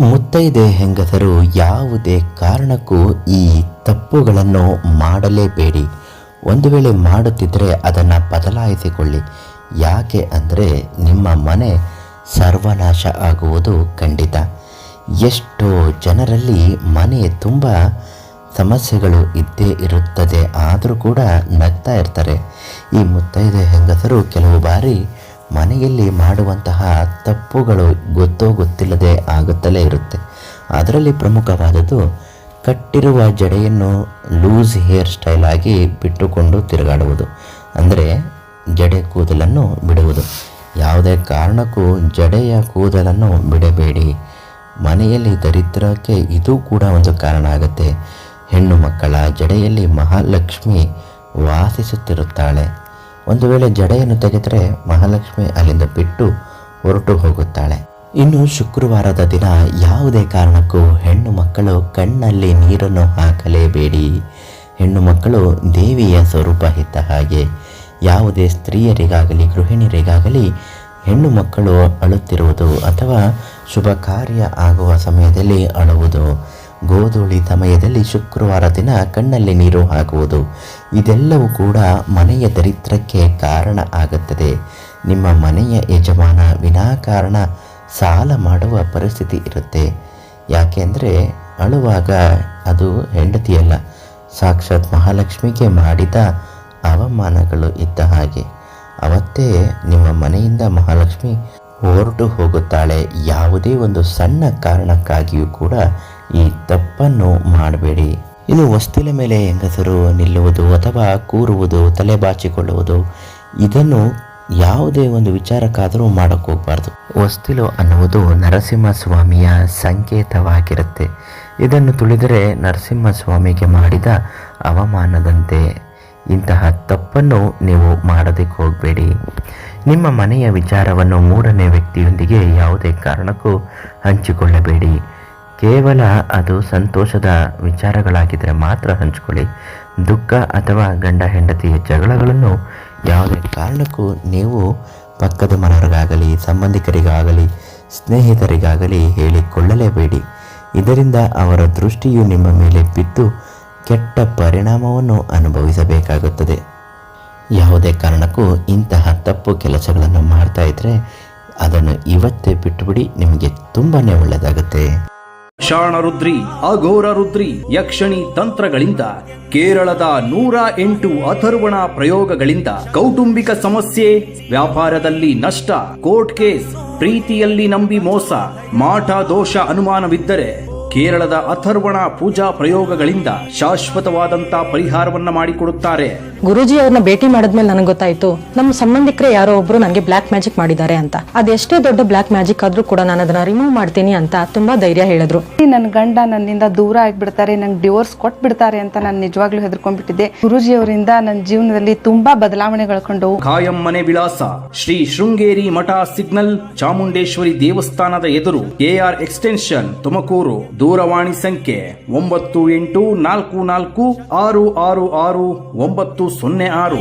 ಮುತ್ತೈದೆ ಹೆಂಗಸರು ಯಾವುದೇ ಕಾರಣಕ್ಕೂ ಈ ತಪ್ಪುಗಳನ್ನು ಮಾಡಲೇಬೇಡಿ. ಒಂದು ವೇಳೆ ಮಾಡುತ್ತಿದ್ದರೆ ಅದನ್ನು ಬದಲಾಯಿಸಿಕೊಳ್ಳಿ. ಯಾಕೆ ಅಂದರೆ ನಿಮ್ಮ ಮನೆ ಸರ್ವನಾಶ ಆಗುವುದು ಖಂಡಿತ. ಎಷ್ಟೋ ಜನರಲ್ಲಿ ಮನೆ ತುಂಬ ಸಮಸ್ಯೆಗಳು ಇದ್ದೇ ಇರುತ್ತದೆ, ಆದರೂ ಕೂಡ ನಗ್ತಾ ಇರ್ತಾರೆ. ಈ ಮುತ್ತೈದೆ ಹೆಂಗಸರು ಕೆಲವು ಬಾರಿ ಮನೆಯಲ್ಲಿ ಮಾಡುವಂತಹ ತಪ್ಪುಗಳು ಗೊತ್ತೋ ಗೊತ್ತಿಲ್ಲದೆ ಆಗುತ್ತಲೇ ಇರುತ್ತೆ. ಅದರಲ್ಲಿ ಪ್ರಮುಖವಾದದ್ದು, ಕಟ್ಟಿರುವ ಜಡೆಯನ್ನು ಲೂಸ್ ಹೇರ್ ಸ್ಟೈಲ್ ಆಗಿ ಬಿಟ್ಟುಕೊಂಡು ತಿರುಗಾಡುವುದು. ಅಂದರೆ ಜಡೆ ಕೂದಲನ್ನು ಬಿಡುವುದು. ಯಾವುದೇ ಕಾರಣಕ್ಕೂ ಜಡೆಯ ಕೂದಲನ್ನು ಬಿಡಬೇಡಿ. ಮನೆಯಲ್ಲಿ ದರಿದ್ರಕ್ಕೆ ಇದು ಕೂಡ ಒಂದು ಕಾರಣ ಆಗುತ್ತೆ. ಹೆಣ್ಣು ಮಕ್ಕಳ ಜಡೆಯಲ್ಲಿ ಮಹಾಲಕ್ಷ್ಮಿ ವಾಸಿಸುತ್ತಿರುತ್ತಾಳೆ. ಒಂದು ವೇಳೆ ಜಡೆಯನ್ನು ತೆಗೆದರೆ ಮಹಾಲಕ್ಷ್ಮಿ ಅಲ್ಲಿಂದ ಬಿಟ್ಟು ಹೊರಟು ಹೋಗುತ್ತಾಳೆ. ಇನ್ನು ಶುಕ್ರವಾರದ ದಿನ ಯಾವುದೇ ಕಾರಣಕ್ಕೂ ಹೆಣ್ಣು ಮಕ್ಕಳು ಕಣ್ಣಲ್ಲಿ ನೀರನ್ನು ಹಾಕಲೇಬೇಡಿ. ಹೆಣ್ಣು ಮಕ್ಕಳು ದೇವಿಯ ಸ್ವರೂಪ ಇದ್ದ ಹಾಗೆ ಯಾವುದೇ ಸ್ತ್ರೀಯರಿಗಾಗಲಿ, ಗೃಹಿಣಿಯರಿಗಾಗಲಿ ಹೆಣ್ಣು ಮಕ್ಕಳು ಅಳುತ್ತಿರುವುದು ಅಥವಾ ಶುಭ ಕಾರ್ಯ ಆಗುವ ಸಮಯದಲ್ಲಿ ಅಳುವುದು. ಗೋಧೂಳಿ ಸಮಯದಲ್ಲಿ ಶುಕ್ರವಾರ ದಿನ ಕಣ್ಣಲ್ಲಿ ನೀರು ಹಾಕುವುದು. ಇದೆಲ್ಲವೂ ಕೂಡ ಮನೆಯ ದರಿದ್ರಕ್ಕೆ ಕಾರಣ ಆಗುತ್ತದೆ. ನಿಮ್ಮ ಮನೆಯ ಯಜಮಾನ ವಿನಾಕಾರಣ ಸಾಲ ಮಾಡುವ ಪರಿಸ್ಥಿತಿ ಇರುತ್ತೆ. ಯಾಕೆಂದರೆ ಅಳುವಾಗ ಅದು ಹೆಂಡತಿಯಲ್ಲ. ಸಾಕ್ಷಾತ್ ಮಹಾಲಕ್ಷ್ಮಿಗೆ ಮಾಡಿದ ಅವಮಾನಗಳು ಇದ್ದ ಹಾಗೆ. ಅವತ್ತೇ ನಿಮ್ಮ ಮನೆಯಿಂದ ಮಹಾಲಕ್ಷ್ಮಿ ಹೊರಟು ಹೋಗುತ್ತಾಳೆ. ಯಾವುದೇ ಒಂದು ಸಣ್ಣ ಕಾರಣಕ್ಕಾಗಿಯೂ ಕೂಡ ಈ ತಪ್ಪನ್ನು ಮಾಡಬೇಡಿ. ಇನ್ನು ವಸ್ತಿಲ ಮೇಲೆ ಹೆಂಗಸರು ನಿಲ್ಲುವುದು ಅಥವಾ ಕೂರುವುದು ತಲೆ ಬಾಚಿಕೊಳ್ಳುವುದು ಇದನ್ನು ಯಾವುದೇ ಒಂದು ವಿಚಾರಕ್ಕಾದರೂ ಮಾಡೋಕ್ಕೆ ಹೋಗಬಾರ್ದು. ವಸ್ತಿಲು ಅನ್ನುವುದು ನರಸಿಂಹಸ್ವಾಮಿಯ ಸಂಕೇತವಾಗಿರುತ್ತೆ. ಇದನ್ನು ತುಳಿದರೆ ನರಸಿಂಹಸ್ವಾಮಿಗೆ ಮಾಡಿದ ಅವಮಾನದಂತೆ ಇಂತಹ ತಪ್ಪನ್ನು ನೀವು ಮಾಡೋದಕ್ಕೆ ಹೋಗಬೇಡಿ. ನಿಮ್ಮ ಮನೆಯ ವಿಚಾರವನ್ನು ಮೂರನೇ ವ್ಯಕ್ತಿಯೊಂದಿಗೆ ಯಾವುದೇ ಕಾರಣಕ್ಕೂ ಹಂಚಿಕೊಳ್ಳಬೇಡಿ. ಕೇವಲ ಅದು ಸಂತೋಷದ ವಿಚಾರಗಳಾಗಿದ್ದರೆ ಮಾತ್ರ ಹಂಚಿಕೊಳ್ಳಿ. ದುಃಖ ಅಥವಾ ಗಂಡ ಹೆಂಡತಿಯ ಜಗಳಗಳನ್ನು ಯಾವುದೇ ಕಾರಣಕ್ಕೂ ನೀವು ಪಕ್ಕದ ಮನೆಯವರಿಗಾಗಲಿ, ಸಂಬಂಧಿಕರಿಗಾಗಲಿ, ಸ್ನೇಹಿತರಿಗಾಗಲಿ ಹೇಳಿಕೊಳ್ಳಲೇಬೇಡಿ. ಇದರಿಂದ ಅವರ ದೃಷ್ಟಿಯು ನಿಮ್ಮ ಮೇಲೆ ಬಿದ್ದು ಕೆಟ್ಟ ಪರಿಣಾಮವನ್ನು ಅನುಭವಿಸಬೇಕಾಗುತ್ತದೆ. ಯಾವುದೇ ಕಾರಣಕ್ಕೂ ಇಂತಹ ತಪ್ಪು ಕೆಲಸಗಳನ್ನು ಮಾಡ್ತಾ ಇದ್ದರೆ ಅದನ್ನು ಇವತ್ತೇ ಬಿಟ್ಟುಬಿಡಿ, ನಿಮಗೆ ತುಂಬಾ ಒಳ್ಳೆಯದಾಗುತ್ತೆ. ಶಾಣ ರುದ್ರಿ, ಅಘೋರ ರುದ್ರಿ, ಯಕ್ಷಣಿ ತಂತ್ರಗಳಿಂದ, ಕೇರಳದ ನೂರ ಎಂಟು ಅಥರ್ವಣ ಪ್ರಯೋಗಗಳಿಂದ ಕೌಟುಂಬಿಕ ಸಮಸ್ಯೆ, ವ್ಯಾಪಾರದಲ್ಲಿ ನಷ್ಟ, ಕೋರ್ಟ್ ಕೇಸ್, ಪ್ರೀತಿಯಲ್ಲಿ ನಂಬಿ ಮೋಸ, ಮಾಟ ದೋಷ ಅನುಮಾನವಿದ್ದರೆ ಕೇರಳದ ಅಥರ್ವಣ ಪೂಜಾ ಪ್ರಯೋಗಗಳಿಂದ ಶಾಶ್ವತವಾದಂತ ಪರಿಹಾರವನ್ನ ಮಾಡಿಕೊಡುತ್ತಾರೆ. ಗುರುಜಿ ಅವ್ರನ್ನ ಭೇಟಿ ಮಾಡಿದ್ಮೇಲೆ ನನಗೆ ಗೊತ್ತಾಯ್ತು ನಮ್ಮ ಸಂಬಂಧಿಕರೇ ಯಾರೋ ಒಬ್ರು ನನಗೆ ಬ್ಲಾಕ್ ಮ್ಯಾಜಿಕ್ ಮಾಡಿದ್ದಾರೆ ಅಂತ. ಅದೆಷ್ಟೇ ದೊಡ್ಡ ಬ್ಲಾಕ್ ಮ್ಯಾಜಿಕ್ ಆದ್ರೂ ಕೂಡ ನಾನು ಅದನ್ನ ರಿಮೂವ್ ಮಾಡ್ತೀನಿ ಅಂತ ತುಂಬಾ ಧೈರ್ಯ ಹೇಳಿದ್ರು. ನನ್ನ ಗಂಡ ನನ್ನಿಂದ ದೂರ ಆಗ್ಬಿಡ್ತಾರೆ ನಂಗೆ ಡಿವೋರ್ಸ್ ಕೊಟ್ಬಿಡ್ತಾರೆ ಅಂತ ನಾನು ನಿಜವಾಗ್ಲೂ ಹೆದರ್ಕೊಂಡ್ಬಿಟ್ಟಿದ್ದೆ. ಗುರುಜಿ ಅವರಿಂದ ನನ್ನ ಜೀವನದಲ್ಲಿ ತುಂಬಾ ಬದಲಾವಣೆಗಳು ಕಂಡವು ಕಾಯಂ ಮನೆ ವಿಳಾಸ ಶ್ರೀ ಶೃಂಗೇರಿ ಮಠ ಸಿಗ್ನಲ್ ಚಾಮುಂಡೇಶ್ವರಿ ದೇವಸ್ಥಾನದ ಎದುರು ಕೆಆರ್ ಎಕ್ಸ್ಟೆನ್ಷನ್ ತುಮಕೂರು ದೂರವಾಣಿ ಸಂಖ್ಯೆ ಒಂಬತ್ತು ಎಂಟು ನಾಲ್ಕು ನಾಲ್ಕು ಆರು ಆರು ಆರು ಒಂಬತ್ತು ಸೊನ್ನೆ ಆರು.